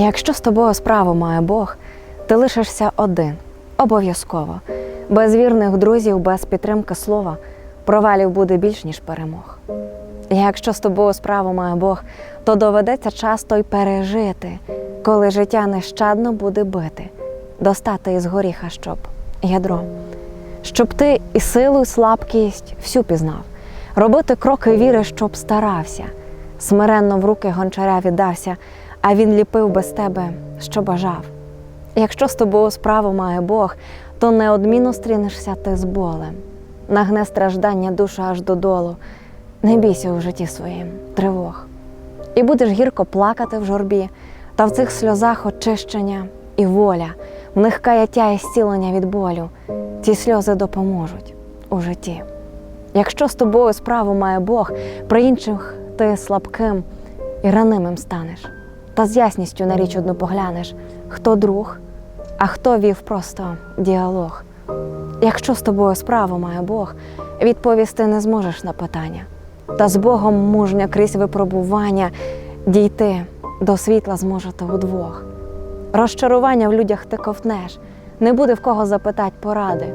Якщо з тобою справу має Бог, ти лишишся один, обов'язково. Без вірних друзів, без підтримки слова, провалів буде більш, ніж перемог. Якщо з тобою справу має Бог, то доведеться часто й пережити, коли життя нещадно буде бити, достати із горіха, щоб ядро, щоб ти і силу, і слабкість всю пізнав, робити кроки віри, щоб старався, смиренно в руки гончаря віддався, а він ліпив без тебе, що бажав. Якщо з тобою справу має Бог, то неодмінно стрінешся ти з болем, нагне страждання душа аж додолу. Не бійся у житті своїм тривог. І будеш гірко плакати в журбі, та в цих сльозах очищення і воля, в них каяття і зцілення від болю. Ці сльози допоможуть у житті. Якщо з тобою справу має Бог, при інших ти слабким і ранимим станеш, та з ясністю на річ одну поглянеш, хто друг, а хто вів просто діалог. Якщо з тобою справу має Бог, відповісти не зможеш на питання. Та з Богом мужня крізь випробування дійти до світла зможете удвох. Розчарування в людях ти ковтнеш, не буде в кого запитать поради.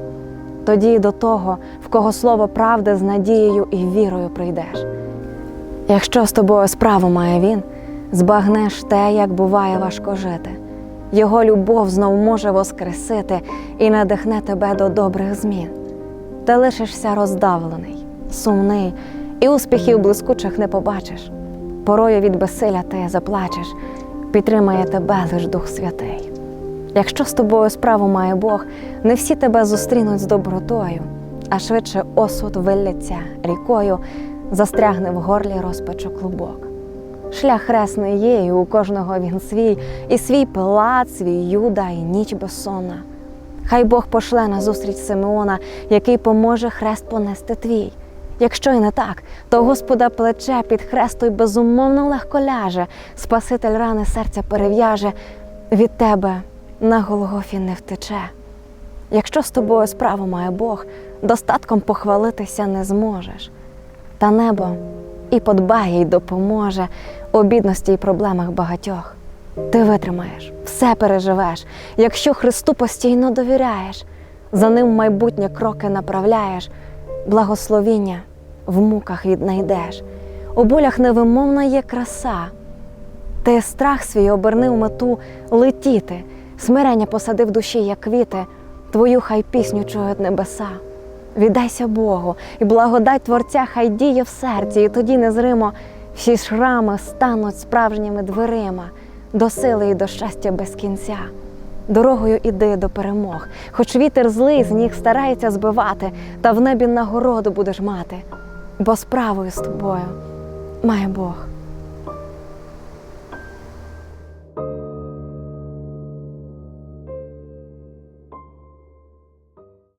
Тоді до того, в кого слово правди з надією і вірою прийдеш. Якщо з тобою справу має він, збагнеш те, як буває важко жити. Його любов знов може воскресити і надихне тебе до добрих змін. Ти лишишся роздавлений, сумний, і успіхів блискучих не побачиш. Порою від безсилля ти заплачеш, підтримає тебе лиш Дух Святий. Якщо з тобою справу має Бог, не всі тебе зустрінуть з добротою, а швидше осуд вилляться рікою, застрягне в горлі розпачу клубок. Шлях хресний є, і у кожного він свій, і свій пилат, свій юда, і ніч безсонна. Хай Бог пошле на зустріч Симеона, який поможе хрест понести твій. Якщо й не так, то Господа плече під хресту безумовно легко ляже, Спаситель рани серця перев'яже, від тебе на Голгофі не втече. Якщо з тобою справу має Бог, достатком похвалитися не зможеш. Та небо і подбає, й допоможе у бідності й проблемах багатьох. Ти витримаєш, все переживеш, якщо Христу постійно довіряєш, за ним майбутнє кроки направляєш, благословіння в муках віднайдеш. У болях невимовна є краса. Ти страх свій оберни в мету летіти, смирення посади в душі, як квіти, твою хай пісню чують небеса. Віддайся Богу, і благодать Творця хай діє в серці, і тоді незримо всі шрами стануть справжніми дверима до сили і до щастя без кінця. Дорогою іди до перемог, хоч вітер злий з ніг старається збивати, та в небі нагороду будеш мати, бо справою з тобою має Бог.